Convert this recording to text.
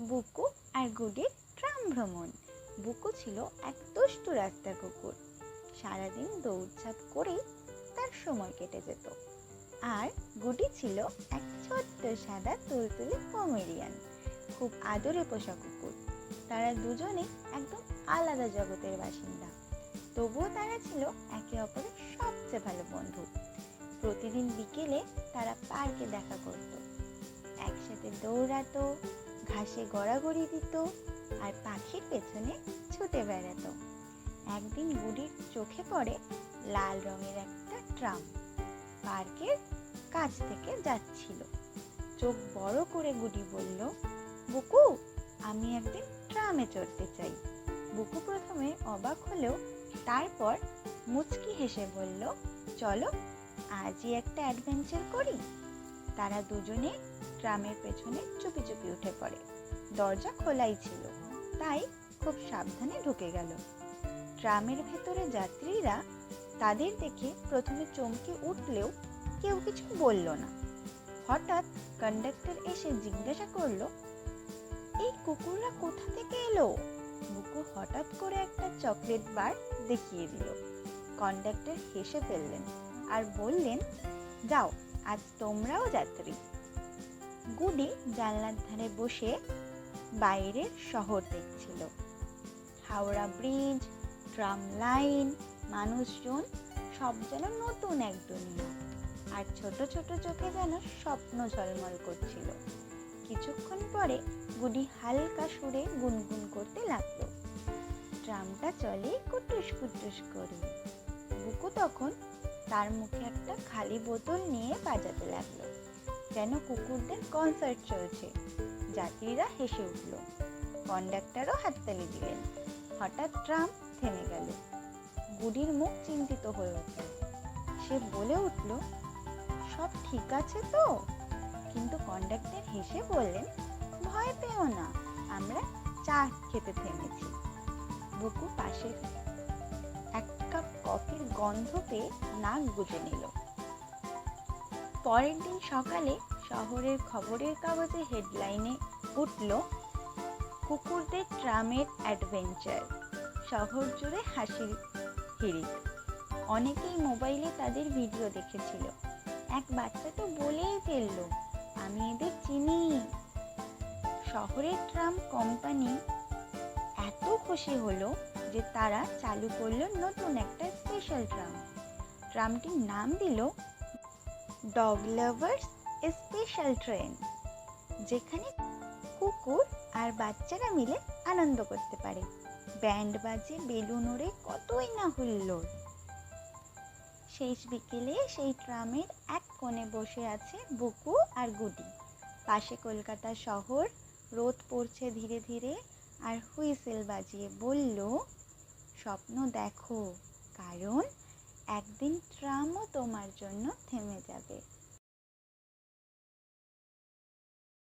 বুকু আর গুডির tram ভ্রমণ। বুকু ছিল এক দুষ্টু রাস্তার কুকুর। সারাদিন দৌড়ঝাঁপ করেই তার সময় কেটে যেত। আর গুডি ছিল এক ছোট্ট সাদা তুলতুলে পমেরিয়ান, খুব আদরে পোষা কুকুর। তারা দুজনে একদম আলাদা জগতের বাসিন্দা। তবুও তারা ছিল একে অপরের সবচেয়ে ভালো বন্ধু। প্রতিদিন বিকেলে তারা পার্কে দেখা করত। একসাথে দৌড়াতো ঘাসে গড়াগড়ি দিত আর পাখির পেছনে ছুটে বেড়াতো। একদিন গুডির চোখে পড়ে লাল রঙের একটা ট্রাম। পার্কের কাছ থেকে যাচ্ছিল। চোখ বড় করে গুডি বলল, বুকু, আমি একদিন ট্রামে চড়তে চাই। বুকু প্রথমে অবাক হলেও তারপর মুচকি হেসে বলল, চলো, আজই একটা অ্যাডভেঞ্চার করি। তারা দুজনে ট্রামের পেছনে চুপি চুপি উঠে পড়ে। দরজা খোলাই ছিল, তাই খুব সাবধানে ঢুকে গেল। ট্রামের ভেতরে যাত্রীরা তাদের দেখে প্রথমে চমকে উঠলেও কেউ কিছু বলল না। হঠাৎ কন্ডাক্টর এসে জিজ্ঞাসা করল, এই কুকুররা কোথা থেকে এলো? বুকু হঠাৎ করে একটা চকলেট বার দেখিয়ে দিল। কন্ডাক্টর হেসে ফেললেন আর বললেন, যাও আজ তোমরাও যাত্রী। গুডি জানলার ধারে বসে বাইরের শহর দেখছিল। হাওড়া ব্রিজ, ট্রাম লাইন, মানুষজন, সব যেন নতুন এক দুনিয়া। আর ছোট ছোট চোখে যেন স্বপ্ন ঝলমল করছিল। কিছুক্ষণ পরে গুডি হালকা সুরে গুনগুন করতে লাগল। ট্রামটা চলে কুটুস কুটুস করে। বুকু তখন তার মুখে একটা খালি বোতল নিয়ে বাজাতে লাগল। যেন কুকুরদের কনসার্ট চলছে। যাত্রীরা হেসে উঠল। কন্ডাক্টরও হাততালি দিলেন। হঠাৎ ট্রাম থেমে গেল। গুডির মুখ চিন্তিত হয়ে উঠল। সে বলে উঠল, সব ঠিক আছে তো? কিন্তু কন্ডাক্টর হেসে বললেন, ভয় পেও না, আমরা চা খেতে থেমেছি। বুকু পাশে কফির গন্ধ পেয়ে নাক গুজে নিল। পরের দিন সকালে শহরের খবরের কাগজে হেডলাইনে উঠল, কুকুরদের ট্রামের অ্যাডভেঞ্চার। শহর জুড়ে হাসির হিড়িক। অনেকেই মোবাইলে তাদের ভিডিও দেখেছিল। এক বাচ্চা তো বলেই ফেলল, আমি এদের চিনি। শহরের ট্রাম কোম্পানি খুশি হলো যে তারা চালু করল নতুন একটা স্পেশাল ট্রাম ট্রামটির নাম দিল ডগ লাভার্স স্পেশাল ট্রেন যেখানে কুকুর আর বাচ্চারা মিলে আনন্দ করতে পারে। ব্যান্ড বাজে, বেলুন ওড়ে, কতই না হুল্লোড়। শেষ বিকেলে সেই ট্রামের এক কোণে বসে আছে বুকু আর গুডি পাশে কলকাতা শহর, রোদ পড়ছে ধীরে ধীরে আর হুইসেল বাজিয়ে বলল স্বপ্ন দেখো কারণ একদিন ট্রামও তোমার জন্য থেমে যাবে।